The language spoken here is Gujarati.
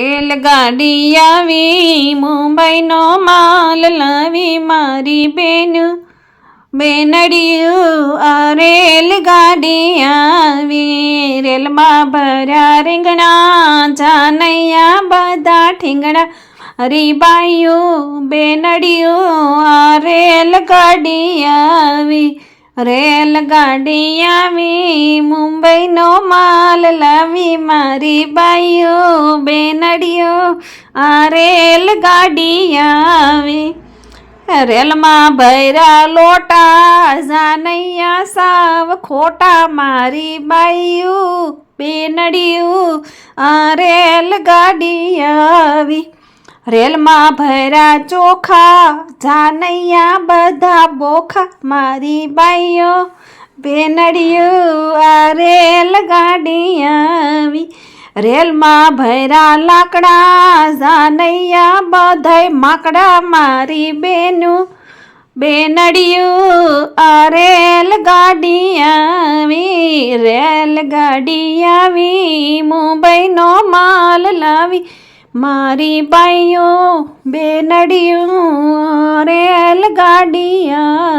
રેલગાડી આવી, મુંબઈનો માલ લાવી મારી બેન. બેનડિયું આ રેલગાડી આવી, રેલમાં ભર્યા રીંગણા, જાનૈયા બધા ઠીંગણા. હરીબાયું બેનડિયું આ રેલગાડી આવી રેલગાડી આવી, મુંબઈનો માલ લાવી મારી બાઈઓ, બેનડીઓ, આ રેલગાડી આવી. રેલમાં ભૈરા લોટા, જાનૈયા સાવ, ખોટા મારી બાઈઓ, બેનડીઓ, આ રેલગાડી આવી. રેલમાં ભૈરા ચોખા, જાનૈયા બધા બોખા. મારી બાઈઓ બેનડિયું આ રેલગાડી આવી. રેલમાં ભૈરા લાકડા, જાનૈયા બધાય માકડા. મારી બેનું બેનડિયું આ રેલગાડી આવી. રેલગાડી આવી, મુંબઈનો માલ લાવી. મારી બાઈઓ બેનડિયું રેલગાડી આવી